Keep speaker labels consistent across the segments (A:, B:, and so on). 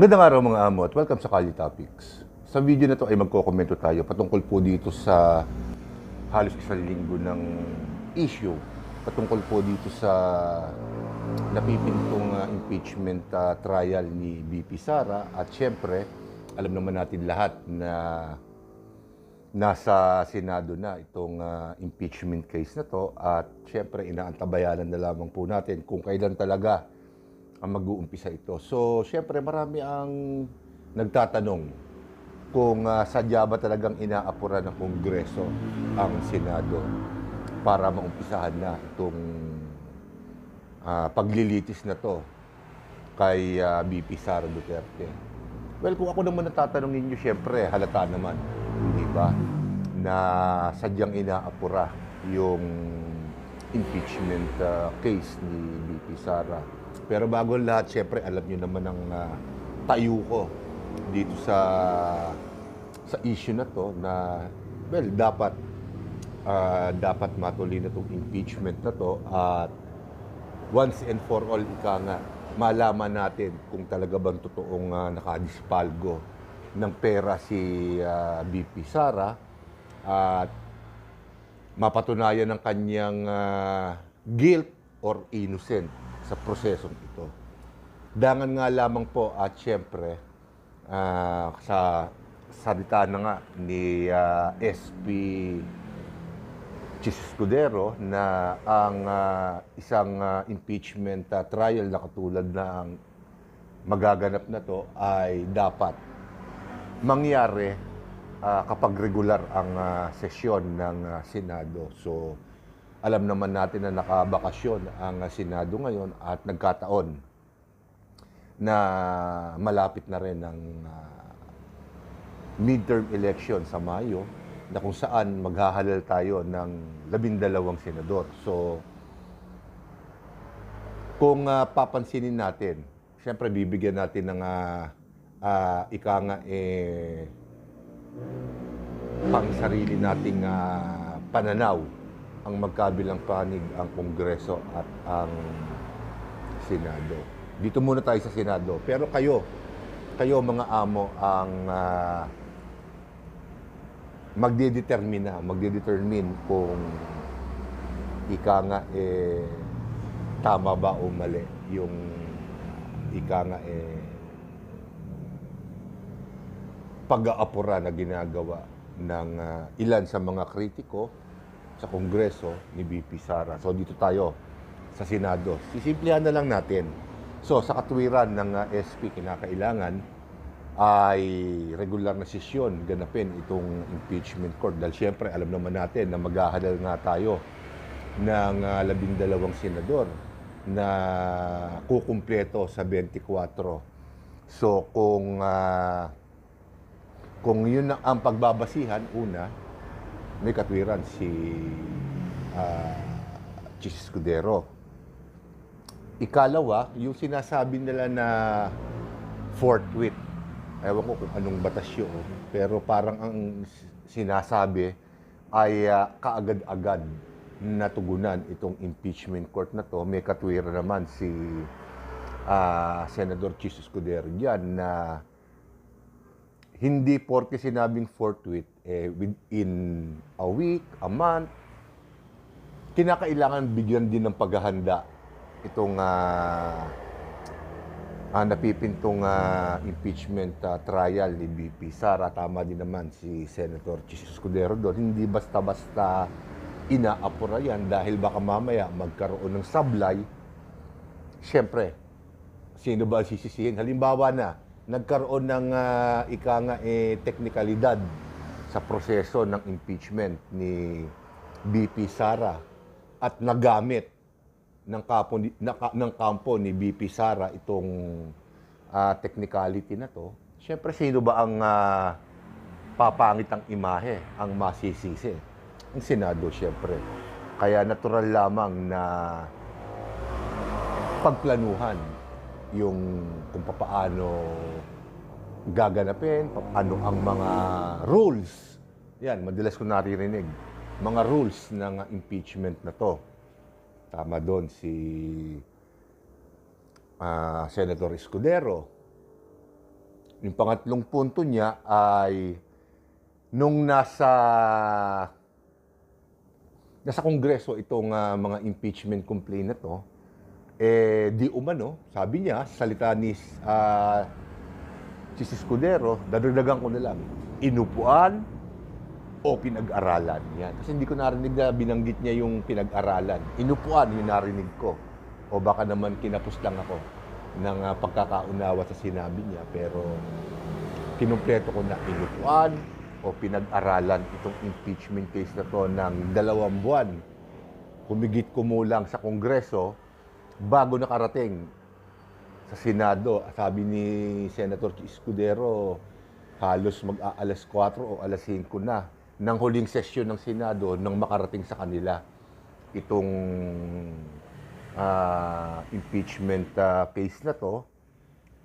A: Magandang araw mga amo at welcome sa Kali Topics. Sa video na to ay magkokomento tayo patungkol po dito sa halos isang linggo ng issue patungkol po dito sa napipintong uh, impeachment uh, trial ni BP Sara at syempre alam naman natin lahat na nasa Senado na itong uh, impeachment case na to at syempre inaantabayanan na lamang po natin kung kailan talaga ang mag-uumpisa ito. So, syempre marami ang nagtatanong kung uh, sadya ba talagang inaapura ng Kongreso ang Senado para maumpisahan na itong uh, paglilitis na to kay uh, BP Sara Duterte. Well, kung ako naman natatanungin nyo, syempre, halata naman, di ba, na sadyang inaapura yung impeachment uh, case ni BP Sara. Pero bago lahat, syempre, alam nyo naman ang uh, tayo ko dito sa sa issue na to na, well, dapat uh, dapat matuloy na itong impeachment na to at once and for all, ika nga, malaman natin kung talaga bang totoong uh, nakadispalgo ng pera si uh, BP Sara at mapatunayan ng kanyang uh, guilt or innocent sa prosesong ito. Dangan nga lamang po at syempre uh, sa salita na nga ni uh, SP Chis Escudero na ang uh, isang uh, impeachment uh, trial na katulad ang magaganap na to ay dapat mangyari uh, kapag regular ang uh, sesyon ng uh, Senado. So, alam naman natin na nakabakasyon ang Senado ngayon at nagkataon na malapit na rin ang uh, midterm election sa Mayo na kung saan maghahalal tayo ng labindalawang senador. So, kung uh, papansinin natin, siyempre bibigyan natin ng uh, uh, ika nga eh, pang sarili nating uh, pananaw ang magkabilang panig ang Kongreso at ang Senado. Dito muna tayo sa Senado. Pero kayo, kayo mga amo ang uh, magdedetermina, magdedetermine kung ika nga eh tama ba o mali yung ika nga eh pag-aapura na ginagawa ng uh, ilan sa mga kritiko sa Kongreso ni BP Sara. So dito tayo sa Senado. Sisimplihan na lang natin. So sa katwiran ng uh, SP kinakailangan ay regular na sesyon ganapin itong impeachment court. Dahil siyempre, alam naman natin na maghahadal nga tayo ng uh, labindalawang senador na kukumpleto sa 24. So, kung uh, kung yun ang pagbabasihan, una, may katwiran si uh, Chis Escudero. Ikalawa, yung sinasabi nila na forthwith ewan ko kung anong batas yun, pero parang ang sinasabi ay uh, kaagad-agad natugunan itong impeachment court na to. May katwira naman si uh, Senador Chis Escudero dyan na hindi porke sinabing forthwith, eh, within a week, a month, kinakailangan bigyan din ng paghahanda itong uh, uh, napipintong uh, impeachment uh, trial ni BP Sara. Tama din naman si Senator Chis Escudero doon. Hindi basta-basta inaapura yan dahil baka mamaya magkaroon ng sablay. Siyempre, sino ba sisisihin? Halimbawa na, nagkaroon ng uh, ika nga eh, teknikalidad sa proseso ng impeachment ni BP Sara at nagamit ng kampo ni, na, ng kampo ni BP Sara itong uh, technicality na to, syempre sino ba ang uh, papangit ang imahe, ang masisisi? Ang Senado syempre. Kaya natural lamang na pagplanuhan yung kung paano gaganapin, paano ang mga rules. Yan, madalas ko naririnig. Mga rules ng impeachment na to. Tama doon si uh, Senator Escudero. Yung pangatlong punto niya ay nung nasa nasa kongreso itong ah, mga impeachment complaint na to, eh di umano, sabi niya, salita ni uh, si Escudero, dadagdagan ko na lang, inupuan o pinag-aralan. Yan. Kasi hindi ko narinig na binanggit niya yung pinag-aralan. Inupuan yung narinig ko. O baka naman kinapos lang ako ng ah, pagkakaunawa sa sinabi niya. Pero kinumpleto ko na inupuan o pinag-aralan itong impeachment case na to ng dalawang buwan. Humigit kumulang sa Kongreso bago nakarating sa Senado. Sabi ni Senator Escudero, halos mag-aalas 4 o alas 5 na ng huling sesyon ng Senado nang makarating sa kanila itong ah, impeachment ah, case na to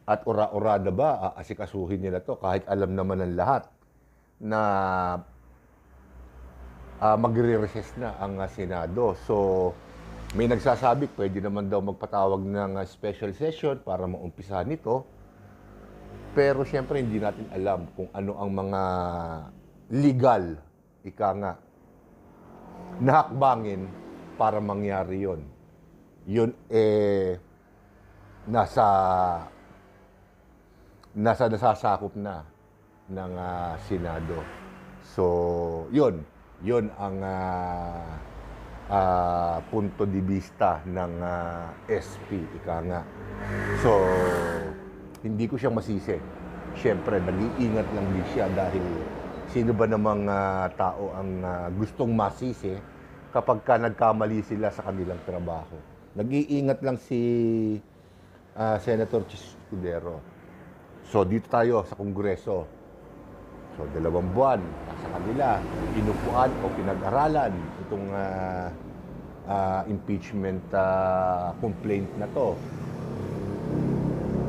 A: at ora-orada ba aasikasuhin nila to kahit alam naman ng lahat na ah, magre-recess na ang ah, Senado. So, may nagsasabi, pwede naman daw magpatawag ng ah, special session para maumpisahan nito. Pero siyempre, hindi natin alam kung ano ang mga legal, ika nga, na hakbangin para mangyari yon. Yun eh, nasa nasa nasasakop na ng ah, Senado. So, yun. Yun ang ah, ah, punto di vista ng ah, SP, ika nga. So, hindi ko siya masisi. Siyempre, nag-iingat lang din siya dahil sino ba namang ah, tao ang ah, gustong masisi kapag ka nagkamali sila sa kanilang trabaho. Nag-iingat lang si ah, Senator Chis Escudero. So, dito tayo sa Kongreso. So, dalawang buwan, nasa kanila, inupuan o pinag-aralan itong ah, ah, impeachment ah, complaint na to.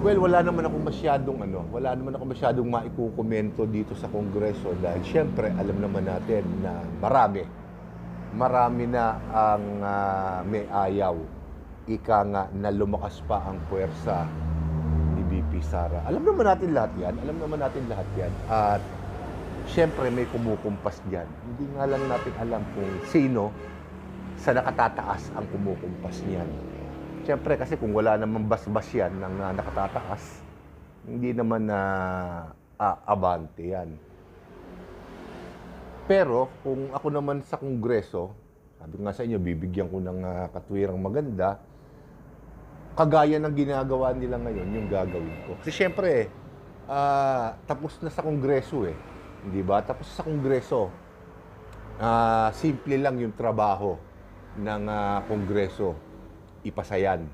A: Well, wala naman ako masyadong ano, wala naman ako masyadong maikukomento dito sa Kongreso dahil syempre alam naman natin na marami. Marami na ang ah, may ayaw. Ika nga na lumakas pa ang puwersa ni BP Sara. Alam naman natin lahat yan. Alam naman natin lahat yan. At syempre may kumukumpas diyan. Hindi nga lang natin alam kung sino sa nakatataas ang kumukumpas niyan. Siyempre kasi kung wala namang basbas yan ng uh, nakatataas, hindi naman na ah, abante yan. Pero kung ako naman sa kongreso, sabi nga sa inyo, bibigyan ko ng ah, katwirang maganda, kagaya ng ginagawa nila ngayon, yung gagawin ko. Kasi syempre, ah, tapos na sa kongreso eh. Hindi ba? Tapos sa kongreso, ah, simple lang yung trabaho ng ah, kongreso. Ipasayan.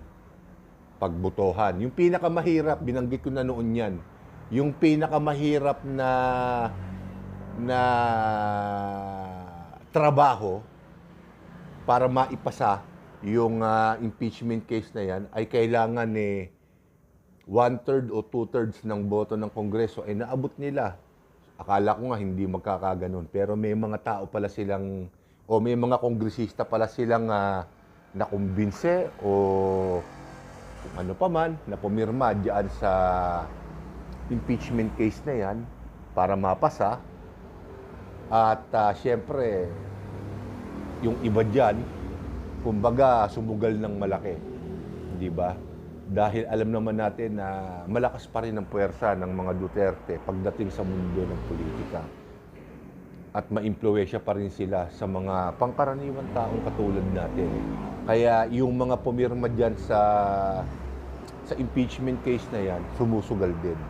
A: Pagbotohan. Yung pinakamahirap, binanggit ko na noon yan, yung pinakamahirap na na trabaho para maipasa yung ah, impeachment case na yan ay kailangan eh one-third o two-thirds ng boto ng Kongreso ay naabot nila. Akala ko nga hindi magkakaganon. Pero may mga tao pala silang, o may mga kongresista pala silang uh, nakumbinse o kung ano pa man, na pumirma dyan sa impeachment case na yan para mapasa. At uh, siyempre, yung iba dyan, kumbaga, sumugal ng malaki. Di ba? Dahil alam naman natin na malakas pa rin ang puwersa ng mga Duterte pagdating sa mundo ng politika. At maimpluwensya pa rin sila sa mga pangkaraniwan taong katulad natin. Kaya yung mga pumirma dyan sa, sa impeachment case na yan, sumusugal din.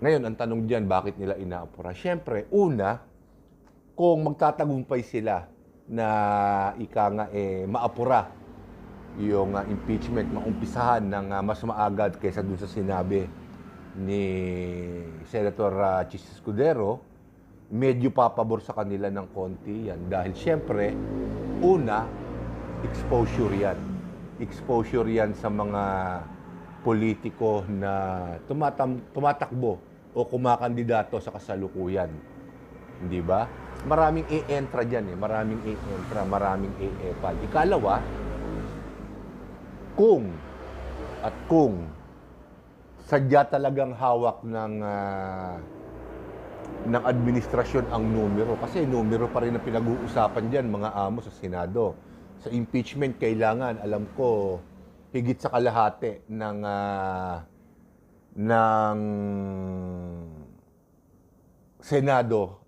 A: Ngayon, ang tanong dyan, bakit nila inaapura? Siyempre, una, kung magtatagumpay sila na ika nga eh, maapura yung uh, impeachment, maumpisahan ng uh, mas maagad kaysa dun sa sinabi ni Senator uh, Chis Escudero, medyo papabor sa kanila ng konti yan. Dahil siyempre, una, exposure yan. Exposure yan sa mga politiko na tumatam, tumatakbo o kumakandidato sa kasalukuyan. Hindi ba? Maraming e-entra dyan eh. Maraming e-entra, maraming e-epal. Ikalawa, kung at kung sadya talagang hawak ng ah, ng administrasyon ang numero. Kasi numero pa rin ang pinag-uusapan dyan, mga amo sa Senado. Sa impeachment, kailangan, alam ko, higit sa kalahati ng ah, ng Senado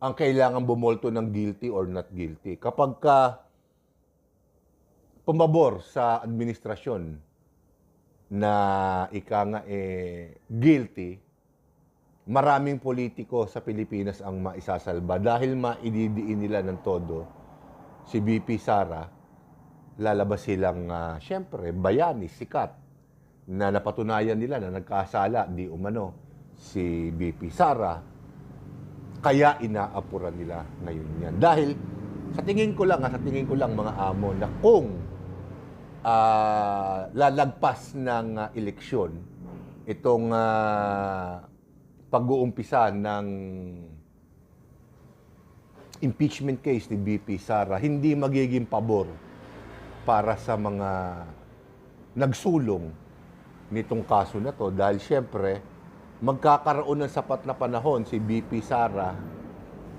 A: ang kailangan bumolto ng guilty or not guilty. Kapag ka pumabor sa administrasyon na ika nga eh, guilty, maraming politiko sa Pilipinas ang maisasalba dahil maididiin nila ng todo si BP Sara, lalabas silang, uh, syempre, bayani, sikat, na napatunayan nila na nagkasala, di umano, si BP Sara, kaya inaapuran nila ngayon yan. Dahil, sa tingin ko lang, ha, sa tingin ko lang mga amo, na kung ah, lalagpas ng ah, eleksyon, itong ah, pag-uumpisa ng impeachment case ni BP Sara, hindi magiging pabor para sa mga nagsulong nitong kaso na to. Dahil syempre magkakaroon ng sapat na panahon si BP Sara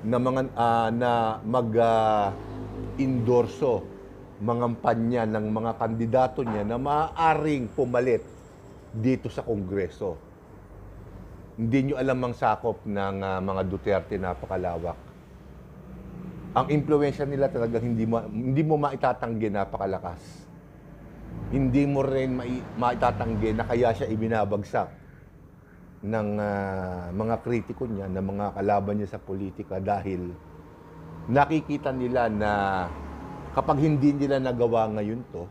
A: na mga ah, na mag ah, endorso mangampanya ng mga kandidato niya na maaaring pumalit dito sa Kongreso. Hindi nyo alam ang sakop ng ah, mga Duterte napakalawak. Ang impluensya nila talagang hindi mo, hindi mo maitatanggi napakalakas. Hindi mo rin mai, maitatanggi na kaya siya ibinabagsak ng ah, mga kritiko niya, ng mga kalaban niya sa politika dahil nakikita nila na kapag hindi nila nagawa ngayon to,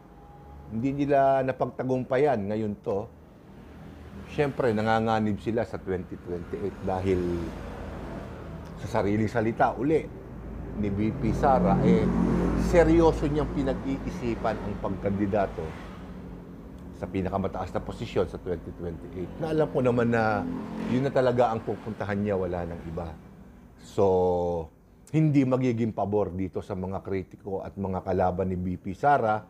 A: hindi nila napagtagumpayan ngayon to, syempre nanganganib sila sa 2028 dahil sa sariling salita uli ni BP Sara, eh, seryoso niyang pinag-iisipan ang pagkandidato sa pinakamataas na posisyon sa 2028. Na alam ko naman na yun na talaga ang pupuntahan niya, wala nang iba. So, hindi magiging pabor dito sa mga kritiko at mga kalaban ni BP Sara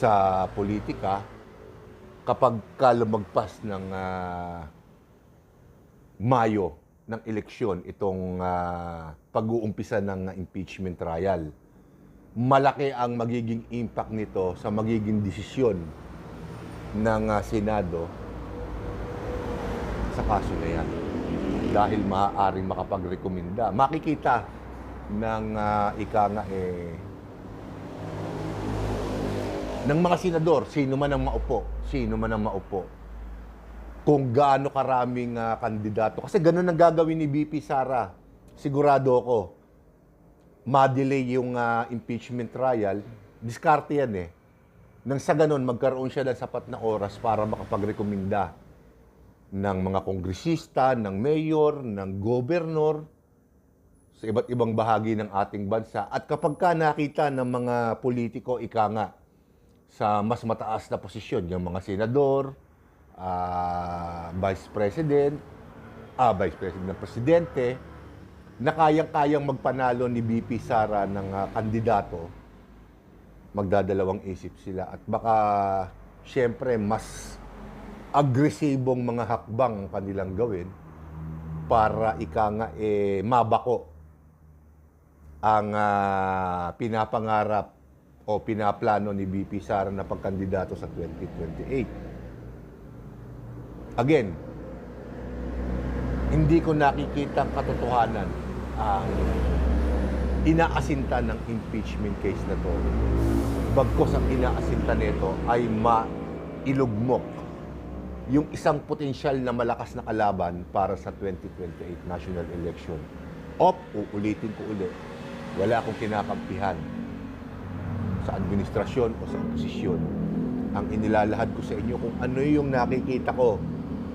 A: sa politika kapag ka lumagpas ng ah, Mayo ng eleksyon itong ah, pag-uumpisa ng impeachment trial. Malaki ang magiging impact nito sa magiging desisyon ng ah, Senado sa kaso na yan. Dahil maaaring makapagrekomenda. Makikita ng ah, ika nga eh, ng mga senador, sino man ang maupo, sino man ang maupo, kung gaano karaming ah, kandidato. Kasi ganun ang gagawin ni BP Sara. Sigurado ako, ma-delay yung ah, impeachment trial. Diskarte yan eh. Nang sa ganun, magkaroon siya ng sapat na oras para makapagrekomenda ng mga kongresista, ng mayor, ng gobernur, sa iba't ibang bahagi ng ating bansa. At kapag ka nakita ng mga politiko, ika nga, sa mas mataas na posisyon, yung mga senador, ah, vice president, ah, vice president ng presidente, na kayang-kayang magpanalo ni BP Sara ng ah, kandidato, magdadalawang isip sila. At baka, syempre, mas agresibong mga hakbang ang kanilang gawin para ika nga eh, mabako ang ah, pinapangarap o pinaplano ni BP Sara na pagkandidato sa 2028. Again, hindi ko nakikita katotohanan ang inaasinta ng impeachment case na to. Bagkos ang inaasinta nito ay mailugmok yung isang potensyal na malakas na kalaban para sa 2028 national election. Op, uulitin ko uli, wala akong kinakampihan sa administrasyon o sa oposisyon. Ang inilalahad ko sa inyo kung ano yung nakikita ko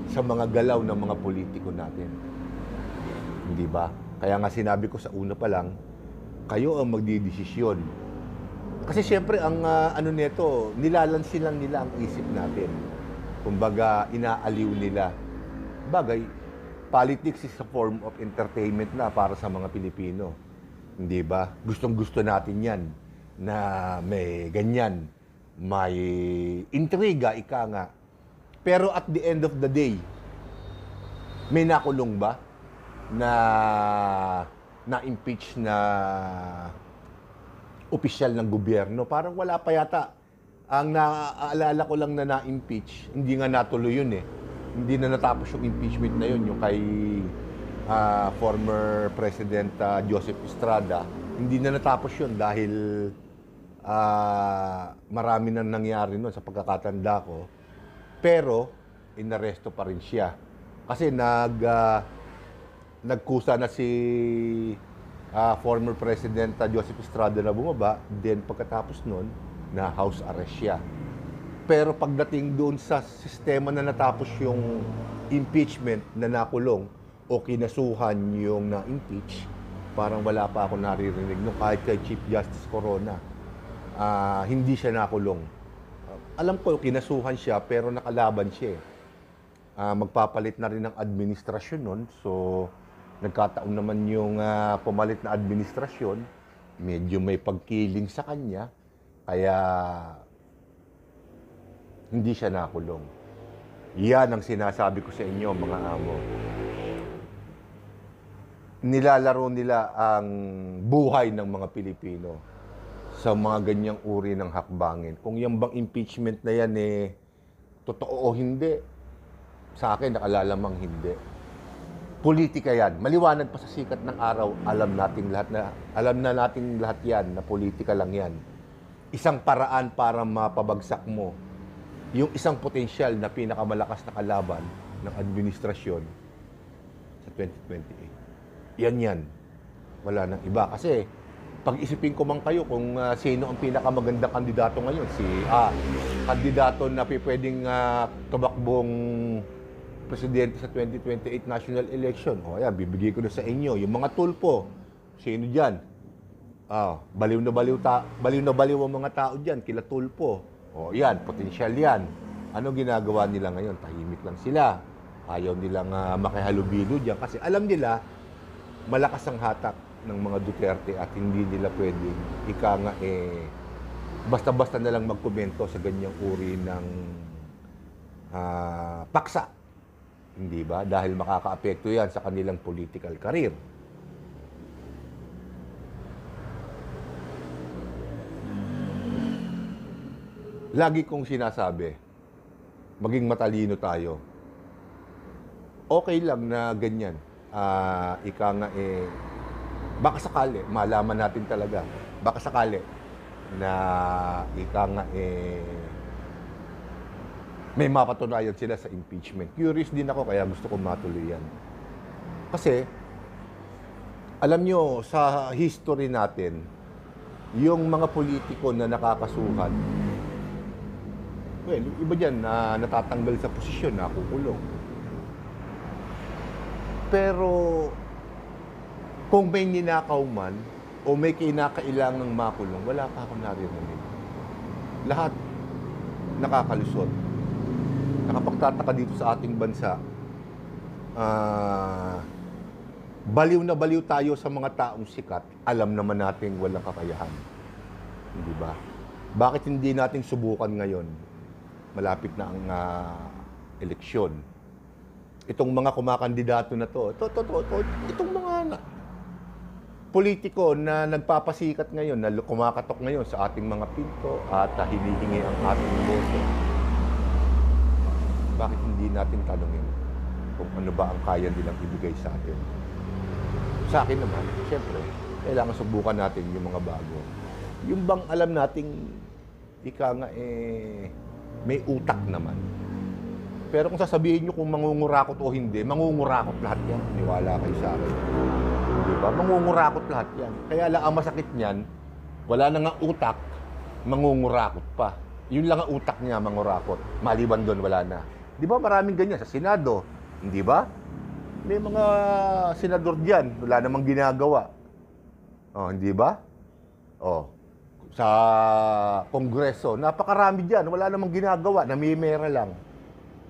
A: sa mga galaw ng mga politiko natin. Hindi ba? Kaya nga sinabi ko sa una pa lang, kayo ang magdidesisyon. Kasi siyempre ang ah, ano nito, nilalansin lang nila ang isip natin. Kumbaga, inaaliw nila. Bagay, politics is a form of entertainment na para sa mga Pilipino. Hindi ba? Gustong gusto natin yan na may ganyan, may intriga, ika nga, Pero at the end of the day, may nakulong ba na na-impeach na opisyal ng gobyerno? Parang wala pa yata. Ang naaalala ko lang na na-impeach, hindi nga natuloy yun eh. Hindi na natapos yung impeachment na yun, yung kay ah, former President ah, Joseph Estrada. Hindi na natapos yun dahil ah, marami na nangyari nun sa pagkakatanda ko. Pero, inaresto pa rin siya. Kasi nag, ah, nagkusa na si ah, former President ah, Joseph Estrada na bumaba. Then pagkatapos nun, na house arrest siya. Pero pagdating doon sa sistema na natapos yung impeachment na nakulong o kinasuhan yung na-impeach, parang wala pa ako naririnig nung kahit kay Chief Justice Corona. ah, hindi siya nakulong. alam ko, kinasuhan siya pero nakalaban siya. Ah, magpapalit na rin ng administrasyon nun. So, nagkataon naman yung ah, pumalit na administrasyon. Medyo may pagkiling sa kanya. Kaya, hindi siya nakulong. Yan ang sinasabi ko sa inyo, mga amo. Nilalaro nila ang buhay ng mga Pilipino sa mga ganyang uri ng hakbangin. Kung yung bang impeachment na yan eh, totoo o hindi, sa akin nakalalamang hindi. Politika yan. Maliwanag pa sa sikat ng araw, alam natin lahat na alam na natin lahat yan na politika lang yan. Isang paraan para mapabagsak mo yung isang potensyal na pinakamalakas na kalaban ng administrasyon sa 2028. Yan yan. Wala nang iba. Kasi pag-isipin ko man kayo kung ah, sino ang pinakamagandang kandidato ngayon. Si ah, kandidato na pwedeng ah, tumakbong presidente sa 2028 national election. O yan, bibigay ko na sa inyo. Yung mga tulpo, sino dyan? Ah, baliw na baliw, ta baliw na baliw ang mga tao dyan, kila tulpo. O yan, potensyal yan. Ano ginagawa nila ngayon? Tahimik lang sila. Ayaw nilang uh, makihalubilo dyan kasi alam nila malakas ang hatak ng mga Duterte at hindi nila pwedeng ika nga eh basta-basta na lang magkomento sa ganyang uri ng ah, paksa. Hindi ba? Dahil makakaapekto yan sa kanilang political career. Lagi kong sinasabi, maging matalino tayo. Okay lang na ganyan. Ah, ika nga eh, baka sakali, malaman natin talaga, baka sakali na ika nga eh, may mapatunayan sila sa impeachment. Curious din ako kaya gusto ko matuloy yan. Kasi, alam nyo, sa history natin, yung mga politiko na nakakasuhan, well, iba dyan na natatanggal sa posisyon, nakukulong. Pero, kung may ninakaw man, o may kinakailangang makulong, wala pa akong naririnig. Lahat nakakalusot. Nakapagtataka dito sa ating bansa, ah, baliw na baliw tayo sa mga taong sikat, alam naman nating walang kakayahan. Hindi ba? Bakit hindi natin subukan ngayon? Malapit na ang ah, eleksyon. Itong mga kumakandidato na to, to, to, to, to itong mga na, politiko na nagpapasikat ngayon, na kumakatok ngayon sa ating mga pinto at ah, hinihingi ang ating boto. Bakit hindi natin tanungin kung ano ba ang kaya nilang ibigay sa atin? Sa akin naman, siyempre, kailangan subukan natin yung mga bago. Yung bang alam nating ika nga eh, may utak naman. Pero kung sasabihin nyo kung mangungurakot o hindi, mangungurakot lahat yan. Niwala kayo sa akin. Di ba? Mangungurakot lahat yan. Kaya lang ang masakit niyan, wala na nga utak, mangungurakot pa. Yun lang ang utak niya, mangurakot. Maliban doon, wala na. Di ba maraming ganyan sa Senado? Hindi ba? May mga senador diyan, wala namang ginagawa. Oh, hindi ba? Oh. Sa Kongreso, napakarami diyan, wala namang ginagawa, namimera lang.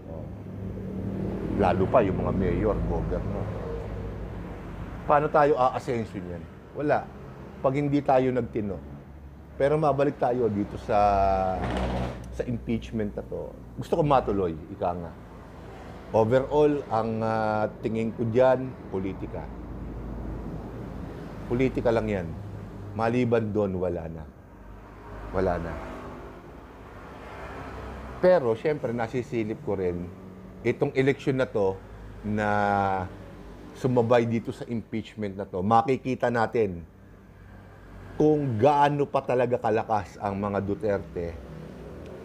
A: Oh. Lalo pa yung mga mayor, governor. Paano tayo aasenso niyan? Wala. Pag hindi tayo nagtino. Pero mabalik tayo dito sa sa impeachment na to. gusto ko matuloy, ika nga. Overall, ang ah, tingin ko dyan, politika. Politika lang yan. Maliban doon, wala na. Wala na. Pero, syempre, nasisilip ko rin, itong eleksyon na to, na sumabay dito sa impeachment na to, makikita natin kung gaano pa talaga kalakas ang mga Duterte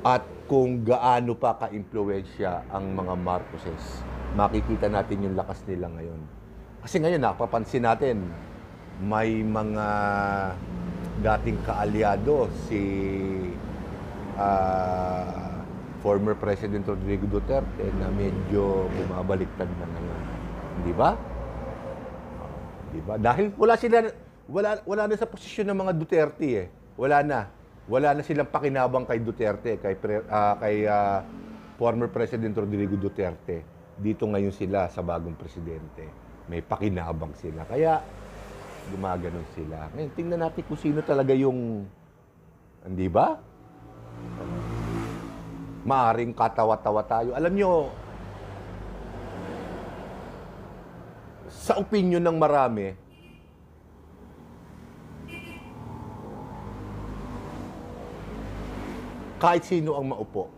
A: at kung gaano pa ka-impluensya ang mga Marcoses. Makikita natin yung lakas nila ngayon. Kasi ngayon, napapansin natin, may mga dating kaalyado si ah, former President Rodrigo Duterte na medyo bumabaliktad na ngayon. Di ba? Di ba? Dahil wala sila wala wala na sa posisyon ng mga Duterte eh. Wala na. Wala na silang pakinabang kay Duterte, kay pre- ah, kay ah, former President Rodrigo Duterte. Dito ngayon sila sa bagong presidente. May pakinabang sila. Kaya gumaganon sila. Ngayon tingnan natin kung sino talaga yung hindi ba? Maaring katawa-tawa tayo. Alam nyo, sa opinion ng marami, kahit sino ang maupo,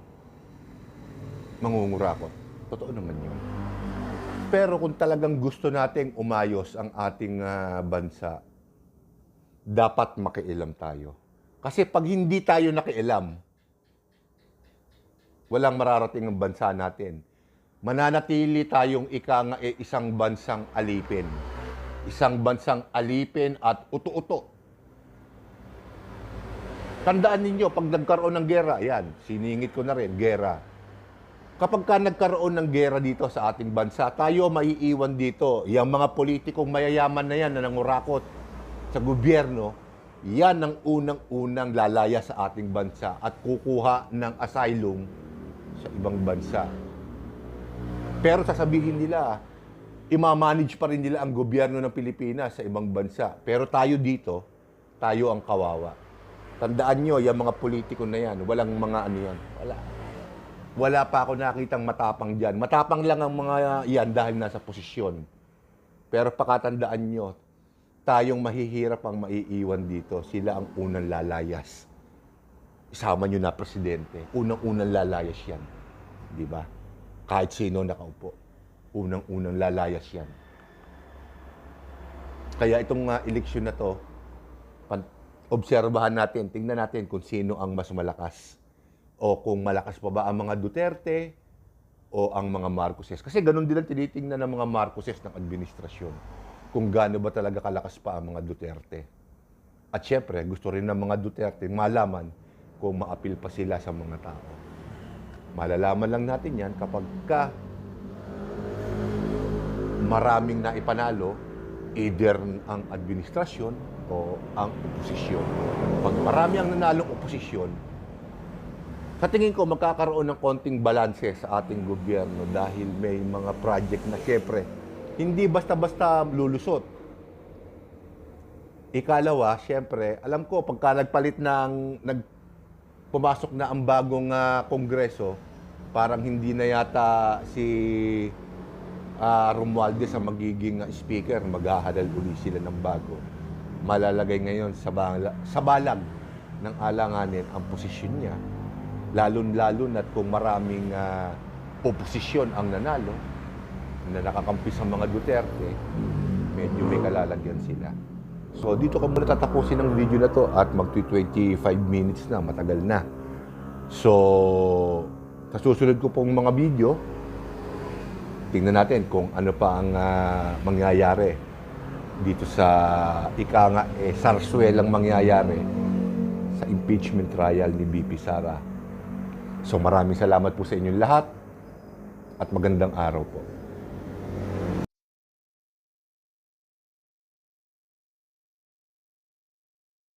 A: mangungurakot. Totoo naman yun. Pero kung talagang gusto nating umayos ang ating ah, bansa, dapat makialam tayo. Kasi pag hindi tayo nakialam, walang mararating ang bansa natin. Mananatili tayong ika nga eh, isang bansang alipin. Isang bansang alipin at uto-uto. Tandaan ninyo, pag nagkaroon ng gera, yan, siningit ko na rin, gera. Kapag ka nagkaroon ng gera dito sa ating bansa, tayo maiiwan dito. Yung mga politikong mayayaman na yan na nangurakot sa gobyerno, yan ang unang-unang lalaya sa ating bansa at kukuha ng asylum sa ibang bansa. Pero sasabihin nila, imamanage pa rin nila ang gobyerno ng Pilipinas sa ibang bansa. Pero tayo dito, tayo ang kawawa. Tandaan nyo, yung mga politiko na yan, walang mga ano yan. Wala. Wala pa ako nakitang matapang dyan. Matapang lang ang mga yan dahil nasa posisyon. Pero pakatandaan nyo, tayong mahihirap ang maiiwan dito. Sila ang unang lalayas. Isama nyo na presidente. Unang-unang lalayas yan. Di ba? Kahit sino nakaupo. Unang-unang lalayas yan. Kaya itong uh, eleksyon na to, obserbahan natin, tingnan natin kung sino ang mas malakas. O kung malakas pa ba ang mga Duterte o ang mga Marcoses. Kasi ganun din ang tinitingnan ng mga Marcoses ng administrasyon. Kung gaano ba talaga kalakas pa ang mga Duterte. At syempre, gusto rin ng mga Duterte malaman kung maapil pa sila sa mga tao. Malalaman lang natin yan kapag ka maraming na ipanalo, either ang administrasyon o ang oposisyon. Pag marami ang nanalong oposisyon, sa tingin ko magkakaroon ng konting balanse sa ating gobyerno dahil may mga project na syempre hindi basta-basta lulusot. Ikalawa, syempre, alam ko pagka nagpalit ng nag pumasok na ang bagong ah, kongreso, parang hindi na yata si ah, Romualdez ang magiging speaker, maghahadal uli sila ng bago. Malalagay ngayon sa, bala, sa balag ng alanganin ang posisyon niya. Lalo-lalo na't kung maraming ah, oposisyon ang nanalo, na nakakampi sa mga Duterte, medyo may kalalagyan sila. So dito ko muna tatapusin ang video na to at mag 25 minutes na, matagal na. So, sa susunod ko pong mga video, tingnan natin kung ano pa ang ah, mangyayari dito sa ika nga eh, sarswelang mangyayari sa impeachment trial ni BP Sara. So maraming salamat po sa inyong lahat at magandang araw po.